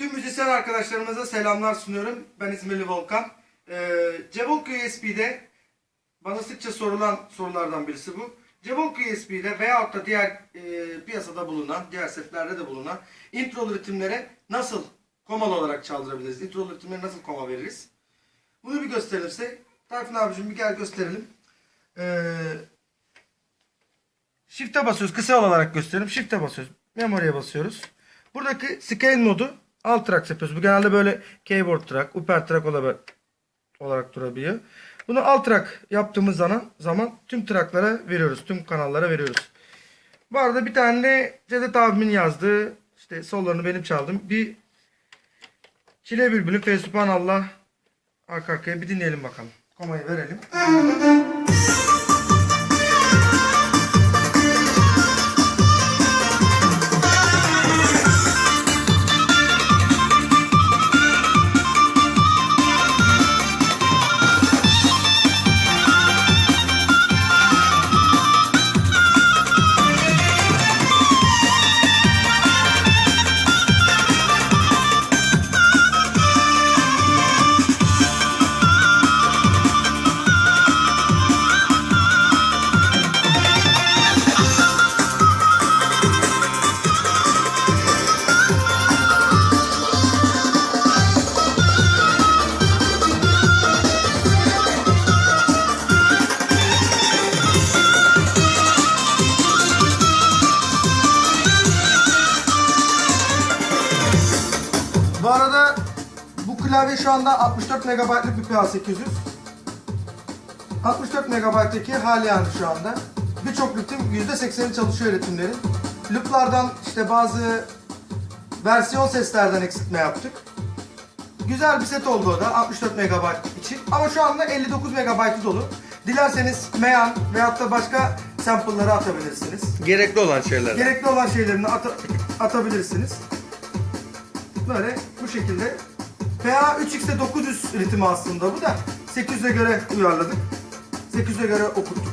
Tüm müzisyen arkadaşlarımıza selamlar sunuyorum. Ben İzmirli Volkan. Ee, Cevok USB'de bana sıkça sorulan sorulardan birisi bu. Cevok USB'de veyahut da diğer e, piyasada bulunan, diğer setlerde de bulunan introlu ritimlere nasıl komalı olarak çaldırabiliriz? Introlu ritimlere nasıl koma veririz? Bunu bir gösterirse, Tayfun abicim bir gel gösterelim. Ee, Shift'e basıyoruz. Kısa olarak göstereyim. Shift'e basıyoruz. Memory'e basıyoruz. Buradaki scale modu alt track yapıyoruz. Bu genelde böyle keyboard track, upper track olarak, olarak durabiliyor. Bunu alt track yaptığımız zaman, zaman tüm tracklara veriyoruz. Tüm kanallara veriyoruz. Bu arada bir tane de Cevdet abimin yazdığı işte sollarını benim çaldım. Bir Çile Bülbülü Fesubhanallah arka arkaya bir dinleyelim bakalım. Komayı verelim. Arada bu klavye şu anda 64 MB'lık bir PA800. 64 MB'daki hali yani şu anda. Birçok ritim %80'i çalışıyor ritimlerin. Loop'lardan işte bazı versiyon seslerden eksiltme yaptık. Güzel bir set oldu o da 64 MB için. Ama şu anda 59 MB'ı dolu. Dilerseniz meyan veyahut da başka sample'ları atabilirsiniz. Gerekli olan şeyler. Gerekli olan şeylerini ata- atabilirsiniz. Böyle şekilde. PA 3x'e 900 ritmi aslında bu da 800'e göre uyarladık. 800'e göre okuttuk